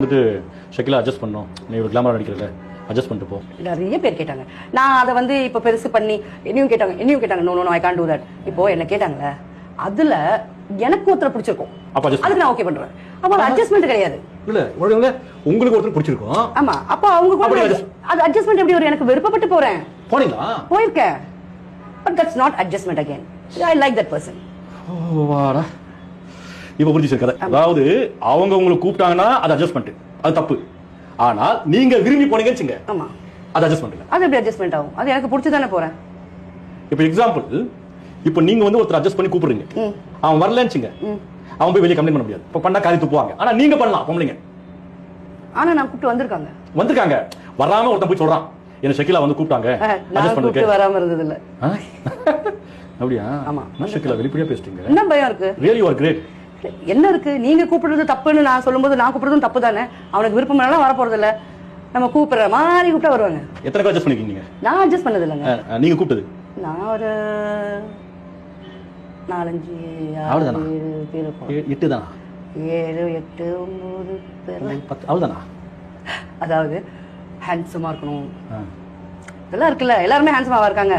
வந்துட்டு ஷக்கிலா அட்ஜஸ்ட் பண்ணோம் நீ ஒரு கிளாமரா நடிக்கிறல அட்ஜஸ்ட் பண்ணிட்டு போ. நிறைய பேர் கேட்டாங்க. நான் அதை வந்து இப்ப பெருசு பண்ணி என்னையும் கேட்டாங்க என்னையும் கேட்டாங்க no no I can do that இப்போ என்ன கேட்டாங்கல்ல அதுல எனக்கு ஒருத்தரை பிடிச்சிருக்கும். அப்ப அதுக்கு நான் ஓகே பண்றேன் அப்ப அட்ஜஸ்ட்மெண்ட் கிடையாது. இல்ல உங்களுக்கு ஒருத்தர் பிடிச்சிருக்கும். ஆமா அப்ப அவங்க கூட அது அட்ஜஸ்ட்மெண்ட் எப்படி வரும் எனக்கு விருப்பப்பட்டு போறேன்? போனீங்களா? போயிருக்கேன். But that's not adjustment again I like that person இப்ப புரிஞ்சுச்சு கதை. அதாவது அவங்க உங்களை கூப்பிட்டாங்கன்னா அது அட்ஜஸ்ட்மெண்ட் அது தப்பு. ஆனால் நீங்க விரும்பி போனீங்கன்னு வச்சுங்க, ஆமா. அது அட்ஜஸ்ட்மெண்ட் அது எப்படி அட்ஜஸ்ட்மெண்ட் ஆகும்? அது எனக்கு பிடிச்சி தானே போறேன்? இப்போ எக்ஸாம்பிள் இப்போ நீங்க வந்து ஒருத்தர் அட்ஜஸ்ட் பண்ணி கூப்பிடுறீங்க. அவன் வரலன்னு வச்சுங்க, அவன் போய் வெளியே கம்ப்ளைண்ட் பண்ண முடியாது. இப்போ பண்ணா காரி துப்புவாங்க. ஆனா நீங்க பண்ணலாம் பொம்பளைங்க. ஆனா நான் கூப்பிட்டு வந்திருக்காங்க. வந்திருக்காங்க. வராம ஒருத்தன் போய் சொல்றான். என்ன ஷக்கிலா வந்து கூப்பிட்டாங்க. அட்ஜஸ்ட் பண்ணுறதுக்கு வராம இருந்தது இல்ல அப்படியா? ஆமா. ஷக்கிலா வெளிப்படையா பேசிட்டீங்க? என்ன பயம் இருக்கு. ரியலி யூ கிரேட் என்ன இருக்கு? நீங்க கூப்பிடுறது தப்புன்னு நான் சொல்லும்போது நான் கூப்பிடுறதும் தப்பு தானே அவனுக்கு விருப்பம் இல்லைனா வர போறது இல்ல நம்ம கூப்பிடுற மாதிரி கூப்பிட்டா வருவாங்க. எத்தனை அட்ஜஸ்ட் பண்ணிருக்கீங்க நீங்க? நான் அட்ஜஸ்ட் பண்ணது இல்லைங்க நீங்க கூப்பிட்டது? நான் ஒரு நாலஞ்சு? ஏழு பேர் எட்டு தானா ஏழு எட்டு ஒன்பது பேர் பத்து அவ்வளவுதானா? அதாவது ஹேண்ட்ஸமா இருக்கணும். இதெல்லாம் இருக்குல்ல எல்லாருமே ஹேண்ட்ஸமாவா இருக்காங்க?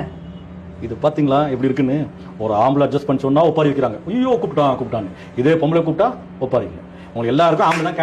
இது பாத்தீங்களா? எப்படி இருக்குன்னு? ஒரு ஆம்பளை அட்ஜஸ்ட் பண்ண சொன்னா ஒப்பாரி வைக்கிறாங்க. ஐயோ கூப்பிட்டான் கூப்பிட்டான்னு. இதே பொம்பளை கூப்பிட்டா ஒப்பாரிங்க உங்களுக்கு எல்லாருக்கும் ஆம்பளை தான்